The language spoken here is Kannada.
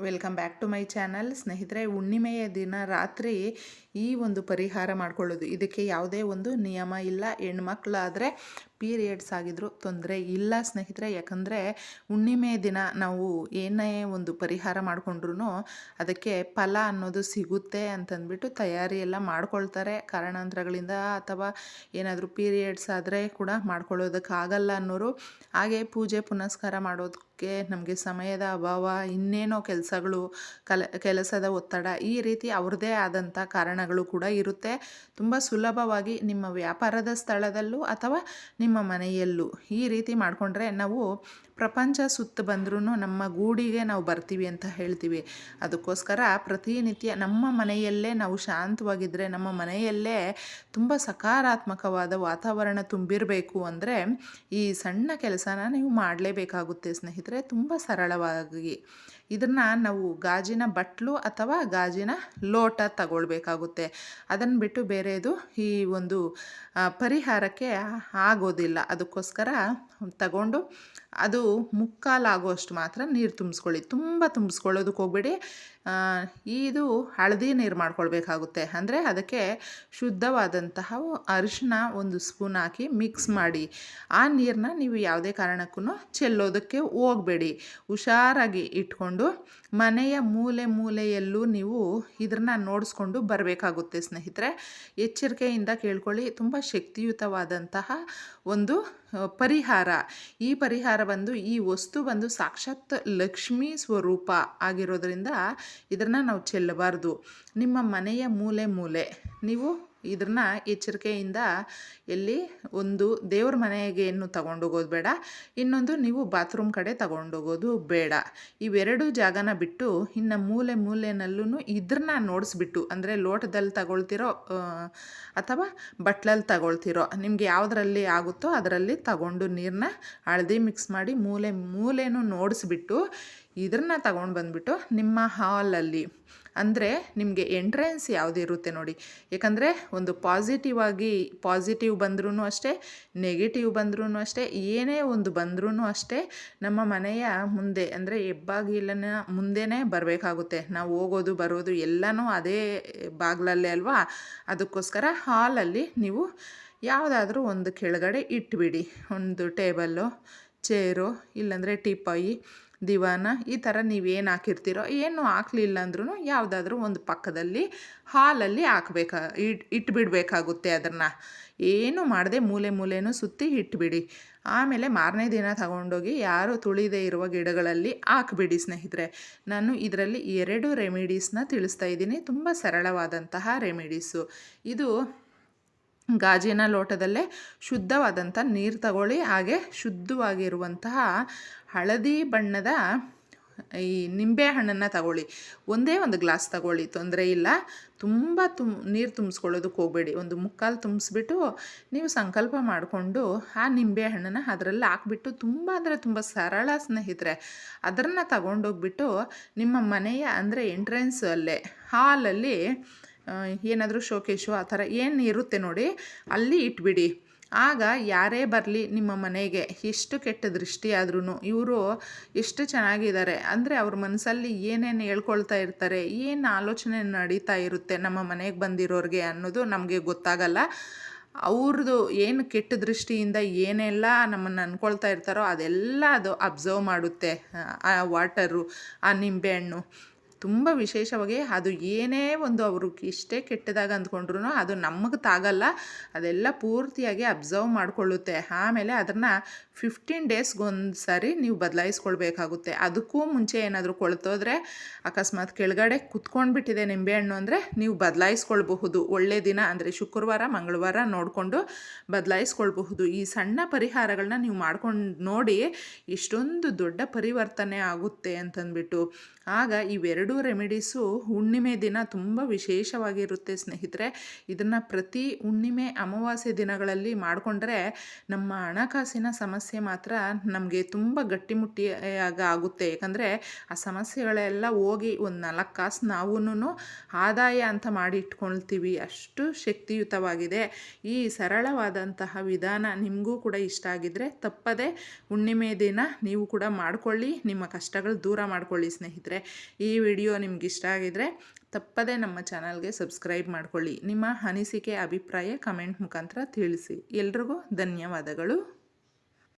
Welcome back to my channel. ಸ್ನೇಹಿತರೆ, ಹುಣ್ಣಿಮೆಯ ದಿನ ರಾತ್ರಿ ಈ ಒಂದು ಪರಿಹಾರ ಮಾಡ್ಕೊಳ್ಳೋದು. ಇದಕ್ಕೆ ಯಾವುದೇ ಒಂದು ನಿಯಮ ಇಲ್ಲ. ಹೆಣ್ಮಕ್ಳಾದರೆ ಪೀರಿಯಡ್ಸ್ ಆಗಿದ್ರೂ ತೊಂದರೆ ಇಲ್ಲ ಸ್ನೇಹಿತರೆ. ಯಾಕಂದರೆ ಹುಣ್ಣಿಮೆ ದಿನ ನಾವು ಏನೇ ಒಂದು ಪರಿಹಾರ ಮಾಡಿಕೊಂಡ್ರೂ ಅದಕ್ಕೆ ಫಲ ಅನ್ನೋದು ಸಿಗುತ್ತೆ ಅಂತಂದ್ಬಿಟ್ಟು ತಯಾರಿ ಎಲ್ಲ ಮಾಡ್ಕೊಳ್ತಾರೆ. ಕಾರಣಾಂತರಗಳಿಂದ ಅಥವಾ ಏನಾದರೂ ಪೀರಿಯಡ್ಸ್ ಆದರೆ ಕೂಡ ಮಾಡ್ಕೊಳ್ಳೋದಕ್ಕಾಗಲ್ಲ ಅನ್ನೋರು. ಹಾಗೆ ಪೂಜೆ ಪುನಸ್ಕಾರ ಮಾಡೋದಕ್ಕೆ ನಮಗೆ ಸಮಯದ ಅಭಾವ, ಇನ್ನೇನೋ ಕೆಲಸಗಳು, ಕಲ, ಕೆಲಸದ ಒತ್ತಡ ಈ ರೀತಿ ಅವ್ರದ್ದೇ ಆದಂಥ ಕಾರಣಗಳು ಕೂಡ ಇರುತ್ತೆ. ತುಂಬ ಸುಲಭವಾಗಿ ನಿಮ್ಮ ವ್ಯಾಪಾರದ ಸ್ಥಳದಲ್ಲೂ ಅಥವಾ ನಿಮ್ಮ ಮನೆಯಲ್ಲೂ ಈ ರೀತಿ ಮಾಡಿಕೊಂಡ್ರೆ ನಾವು ಪ್ರಪಂಚ ಸುತ್ತ ಬಂದ್ರೂ ನಮ್ಮ ಗೂಡಿಗೆ ನಾವು ಬರ್ತೀವಿ ಅಂತ ಹೇಳ್ತೀವಿ. ಅದಕ್ಕೋಸ್ಕರ ಪ್ರತಿನಿತ್ಯ ನಮ್ಮ ಮನೆಯಲ್ಲೇ ನಾವು ಶಾಂತವಾಗಿದ್ದರೆ ನಮ್ಮ ಮನೆಯಲ್ಲೇ ತುಂಬ ಸಕಾರಾತ್ಮಕವಾದ ವಾತಾವರಣ ತುಂಬಿರಬೇಕು ಅಂದರೆ ಈ ಸಣ್ಣ ಕೆಲಸನ ನೀವು ಮಾಡಲೇಬೇಕಾಗುತ್ತೆ ಸ್ನೇಹಿತರೆ. ತುಂಬ ಸರಳವಾಗಿ ಇದನ್ನು ನಾವು ಗಾಜಿನ ಬಟ್ಲು ಅಥವಾ ಗಾಜಿನ ಲೋಟ ತಗೊಳ್ಬೇಕಾಗುತ್ತೆ. ಅದನ್ನು ಬಿಟ್ಟು ಬೇರೆದು ಈ ಒಂದು ಪರಿಹಾರಕ್ಕೆ ಆಗೋದಿಲ್ಲ. ಅದಕ್ಕೋಸ್ಕರ ತಗೊಂಡು ಅದು ಮುಕ್ಕಾಲಾಗುವಷ್ಟು ಮಾತ್ರ ನೀರು ತುಂಬಿಸ್ಕೊಳ್ಳಿ. ತುಂಬ ತುಂಬಿಸ್ಕೊಳ್ಳೋದಕ್ಕೆ ಹೋಗ್ಬೇಡಿ. ಇದು ಹಳದಿ ನೀರು ಮಾಡ್ಕೊಳ್ಬೇಕಾಗುತ್ತೆ. ಅಂದರೆ ಅದಕ್ಕೆ ಶುದ್ಧವಾದಂತಹ ಅರಿಶಿನ ಒಂದು ಸ್ಪೂನ್ ಹಾಕಿ ಮಿಕ್ಸ್ ಮಾಡಿ. ಆ ನೀರನ್ನ ನೀವು ಯಾವುದೇ ಕಾರಣಕ್ಕೂ ಚೆಲ್ಲೋದಕ್ಕೆ ಹೋಗಬೇಡಿ. ಹುಷಾರಾಗಿ ಇಟ್ಕೊಂಡು ಮನೆಯ ಮೂಲೆ ಮೂಲೆಯಲ್ಲೂ ನೀವು ಇದನ್ನ ನೋಡಿಸ್ಕೊಂಡು ಬರಬೇಕಾಗುತ್ತೆ, ಸ್ನೇಹಿತರೆ. ಎಚ್ಚರಿಕೆಯಿಂದ ಕೇಳ್ಕೊಳ್ಳಿ. ತುಂಬ ಶಕ್ತಿಯುತವಾದಂತಹ ಒಂದು ಪರಿಹಾರ. ಈ ಪರಿಹಾರ ಬಂದು, ಈ ವಸ್ತು ಬಂದು ಸಾಕ್ಷಾತ್ ಲಕ್ಷ್ಮೀ ಸ್ವರೂಪ ಆಗಿರೋದ್ರಿಂದ ಇದನ್ನು ನಾವು ಚೆಲ್ಲಬಾರ್ದು. ನಿಮ್ಮ ಮನೆಯ ಮೂಲೆ ಮೂಲೆ, ನೀವು ಇದನ್ನ ಎಚ್ಚರಿಕೆಯಿಂದ ಎಲ್ಲಿ ಒಂದು ದೇವ್ರ ಮನೆಗೆ ಏನು ತಗೊಂಡೋಗೋದು ಬೇಡ, ಇನ್ನೊಂದು ನೀವು ಬಾತ್ರೂಮ್ ಕಡೆ ತಗೊಂಡೋಗೋದು ಬೇಡ. ಇವೆರಡು ಜಾಗನ ಬಿಟ್ಟು ಇನ್ನು ಮೂಲೆ ಮೂಲೆನಲ್ಲೂ ಇದ್ರನ್ನ ನೋಡಿಸ್ಬಿಟ್ಟು, ಅಂದರೆ ಲೋಟದಲ್ಲಿ ತಗೊಳ್ತಿರೋ ಅಥವಾ ಬಟ್ಲಲ್ಲಿ ತಗೊಳ್ತಿರೋ, ನಿಮ್ಗೆ ಯಾವುದರಲ್ಲಿ ಆಗುತ್ತೋ ಅದರಲ್ಲಿ ತಗೊಂಡು ನೀರನ್ನ ಹಳದಿ ಮಿಕ್ಸ್ ಮಾಡಿ ಮೂಲೆ ಮೂಲೆನೂ ನೋಡಿಸ್ಬಿಟ್ಟು ಇದನ್ನ ತಗೊಂಡು ಬಂದುಬಿಟ್ಟು ನಿಮ್ಮ ಹಾಲಲ್ಲಿ, ಅಂದರೆ ನಿಮಗೆ ಎಂಟ್ರೆನ್ಸ್ ಯಾವುದಿರುತ್ತೆ ನೋಡಿ. ಯಾಕಂದರೆ ಒಂದು ಪಾಸಿಟಿವ್ ಆಗಿ ಪಾಸಿಟಿವ್ ಬಂದ್ರೂ ಅಷ್ಟೇ ನೆಗೆಟಿವ್ ಬಂದ್ರೂ ಅಷ್ಟೇ, ಏನೇ ಒಂದು ಬಂದ್ರೂ ಅಷ್ಟೇ, ನಮ್ಮ ಮನೆಯ ಮುಂದೆ, ಅಂದರೆ ಹೆಬ್ಬಾಗಿಲನ ಮುಂದೆನೇ ಬರಬೇಕಾಗುತ್ತೆ. ನಾವು ಹೋಗೋದು, ಬರೋದು ಎಲ್ಲನೂ ಅದೇ ಬಾಗಿಲಲ್ಲೇ ಅಲ್ವಾ? ಅದಕ್ಕೋಸ್ಕರ ಹಾಲಲ್ಲಿ ನೀವು ಯಾವುದಾದ್ರೂ ಒಂದು ಕೆಳಗಡೆ ಇಟ್ಬಿಡಿ. ಒಂದು ಟೇಬಲ್ಲು, ಚೇರು, ಇಲ್ಲಾಂದರೆ ಟೀಪಾಯಿ ದಿವಾನ, ಈ ಥರ ನೀವೇನು ಹಾಕಿರ್ತೀರೋ, ಏನು ಹಾಕ್ಲಿಲ್ಲ ಅಂದ್ರೂ ಯಾವುದಾದ್ರೂ ಒಂದು ಪಕ್ಕದಲ್ಲಿ ಹಾಲಲ್ಲಿ ಹಾಕ್ಬೇಕಾ ಇಟ್ ಇಟ್ಬಿಡಬೇಕಾಗುತ್ತೆ ಅದನ್ನು. ಏನು ಮಾಡದೆ ಮೂಲೆ ಮೂಲೆನೂ ಸುತ್ತಿ ಇಟ್ಬಿಡಿ. ಆಮೇಲೆ ಮಾರನೇ ದಿನ ತಗೊಂಡೋಗಿ ಯಾರು ತುಳಿದೇ ಇರುವ ಗಿಡಗಳಲ್ಲಿ ಹಾಕ್ಬಿಡಿ ಸ್ನೇಹಿತರೆ. ನಾನು ಇದರಲ್ಲಿ ಎರಡು ರೆಮಿಡೀಸ್ನ ತಿಳಿಸ್ತಾ ಇದ್ದೀನಿ. ತುಂಬ ಸರಳವಾದಂತಹ ರೆಮಿಡೀಸು ಇದು ಗಾಜಿನ ಲೋಟದಲ್ಲೇ ಶುದ್ಧವಾದಂಥ ನೀರು ತಗೊಳ್ಳಿ, ಹಾಗೆ ಶುದ್ಧವಾಗಿರುವಂತಹ ಹಳದಿ ಬಣ್ಣದ ಈ ನಿಂಬೆ ಹಣ್ಣನ್ನು ತಗೊಳ್ಳಿ. ಒಂದೇ ಒಂದು ಗ್ಲಾಸ್ ತಗೊಳ್ಳಿ, ತೊಂದರೆ ಇಲ್ಲ. ತುಂಬ ತುಮ್, ನೀರು ತುಂಬಿಸ್ಕೊಳ್ಳೋದಕ್ಕೆ ಹೋಗಬೇಡಿ. ಒಂದು ಮುಕ್ಕಾಲು ತುಂಬಿಸ್ಬಿಟ್ಟು ನೀವು ಸಂಕಲ್ಪ ಮಾಡಿಕೊಂಡು ಆ ನಿಂಬೆ ಹಣ್ಣನ್ನು ಅದರಲ್ಲಿ ಹಾಕ್ಬಿಟ್ಟು ತುಂಬ ಅಂದರೆ ತುಂಬ ಸರಳ ಸ್ನೇಹಿತರೆ, ಅದನ್ನು ತಗೊಂಡೋಗ್ಬಿಟ್ಟು ನಿಮ್ಮ ಮನೆಯ ಅಂದರೆ ಎಂಟ್ರೆನ್ಸ್ ಅಲ್ಲೇ ಹಾಲಲ್ಲಿ ಏನಾದರೂ ಶೋಕೇಶು ಆ ಥರ ಏನು ಇರುತ್ತೆ ನೋಡಿ, ಅಲ್ಲಿ ಇಟ್ಬಿಡಿ. ಆಗ ಯಾರೇ ಬರಲಿ ನಿಮ್ಮ ಮನೆಗೆ, ಎಷ್ಟು ಕೆಟ್ಟ ದೃಷ್ಟಿ ಆದ್ರೂ ಇವರು ಎಷ್ಟು ಚೆನ್ನಾಗಿದ್ದಾರೆ. ಅಂದರೆ ಅವ್ರ ಮನಸ್ಸಲ್ಲಿ ಏನೇನು ಹೇಳ್ಕೊಳ್ತಾ ಇರ್ತಾರೆ, ಏನು ಆಲೋಚನೆ ನಡೀತಾ ಇರುತ್ತೆ ನಮ್ಮ ಮನೆಗೆ ಬಂದಿರೋರಿಗೆ ಅನ್ನೋದು ನಮಗೆ ಗೊತ್ತಾಗಲ್ಲ. ಅವ್ರದ್ದು ಏನು ಕೆಟ್ಟ ದೃಷ್ಟಿಯಿಂದ ಏನೆಲ್ಲ ನಮ್ಮನ್ನು ಅಂದ್ಕೊಳ್ತಾ ಇರ್ತಾರೋ ಅದೆಲ್ಲ ಅದು ಅಬ್ಸರ್ವ್ ಮಾಡುತ್ತೆ. ಆ ವಾಟರು ಆ ನಿಂಬೆಹಣ್ಣು. ತುಂಬ ವಿಶೇಷವಾಗಿ ಅದು ಏನೇ ಒಂದು ಅವರು ಇಷ್ಟೇ ಕೆಟ್ಟದಾಗ ಅಂದ್ಕೊಂಡ್ರು ಅದು ನಮಗೆ ತಾಗಲ್ಲ, ಅದೆಲ್ಲ ಪೂರ್ತಿಯಾಗಿ ಅಬ್ಸರ್ವ್ ಮಾಡಿಕೊಳ್ಳುತ್ತೆ. ಆಮೇಲೆ ಅದನ್ನು ಫಿಫ್ಟೀನ್ ಡೇಸ್ಗೊಂದು ಸಾರಿ ನೀವು ಬದಲಾಯಿಸ್ಕೊಳ್ಬೇಕಾಗುತ್ತೆ. ಅದಕ್ಕೂ ಮುಂಚೆ ಏನಾದರೂ ಕೊಳ್ತೋದ್ರೆ ಅಕಸ್ಮಾತ್ ಕೆಳಗಡೆ ಕುತ್ಕೊಂಡ್ಬಿಟ್ಟಿದೆ ನಿಂಬೆಹಣ್ಣು ಅಂದರೆ ನೀವು ಬದಲಾಯಿಸ್ಕೊಳ್ಬಹುದು. ಒಳ್ಳೆ ದಿನ ಅಂದರೆ ಶುಕ್ರವಾರ, ಮಂಗಳವಾರ ನೋಡಿಕೊಂಡು ಬದಲಾಯಿಸ್ಕೊಳ್ಬಹುದು. ಈ ಸಣ್ಣ ಪರಿಹಾರಗಳನ್ನ ನೀವು ಮಾಡ್ಕೊಂಡು ನೋಡಿ ಇಷ್ಟೊಂದು ದೊಡ್ಡ ಪರಿವರ್ತನೆ ಆಗುತ್ತೆ ಅಂತಂದ್ಬಿಟ್ಟು. ಆಗ ಇವೆರಡು ಎರಡೂ ರೆಮಿಡೀಸು ಹುಣ್ಣಿಮೆ ದಿನ ತುಂಬ ವಿಶೇಷವಾಗಿರುತ್ತೆ ಸ್ನೇಹಿತರೆ. ಇದನ್ನು ಪ್ರತಿ ಹುಣ್ಣಿಮೆ ಅಮಾವಾಸ್ಯೆ ದಿನಗಳಲ್ಲಿ ಮಾಡಿಕೊಂಡ್ರೆ ನಮ್ಮ ಹಣಕಾಸಿನ ಸಮಸ್ಯೆ ಮಾತ್ರ ನಮಗೆ ತುಂಬ ಗಟ್ಟಿಮುಟ್ಟಿಯಾಗ ಆಗುತ್ತೆ ಯಾಕಂದರೆ ಆ ಸಮಸ್ಯೆಗಳೆಲ್ಲ ಹೋಗಿ ಒಂದು ನಾಲ್ಕು ಕಾಸು ನಾವೂ ಆದಾಯ ಅಂತ ಮಾಡಿ ಇಟ್ಕೊಳ್ತೀವಿ. ಅಷ್ಟು ಶಕ್ತಿಯುತವಾಗಿದೆ. ಈ ಸರಳವಾದಂತಹ ವಿಧಾನ ನಿಮಗೂ ಕೂಡ ಇಷ್ಟ ಆಗಿದ್ದರೆ ತಪ್ಪದೆ ಹುಣ್ಣಿಮೆ ದಿನ ನೀವು ಕೂಡ ಮಾಡ್ಕೊಳ್ಳಿ. ನಿಮ್ಮ ಕಷ್ಟಗಳು ದೂರ ಮಾಡಿಕೊಳ್ಳಿ ಸ್ನೇಹಿತರೆ. ಈ ವಿಡಿಯೋ ನಿಮ್ಗೆ ಇಷ್ಟ ಆಗಿದ್ರೆ ತಪ್ಪದೇ ನಮ್ಮ ಚಾನಲ್ಗೆ ಸಬ್ಸ್ಕ್ರೈಬ್ ಮಾಡ್ಕೊಳ್ಳಿ. ನಿಮ್ಮ ಅನಿಸಿಕೆ, ಅಭಿಪ್ರಾಯ ಕಮೆಂಟ್ ಮುಖಾಂತರ ತಿಳಿಸಿ. ಎಲ್ರಿಗೂ ಧನ್ಯವಾದಗಳು.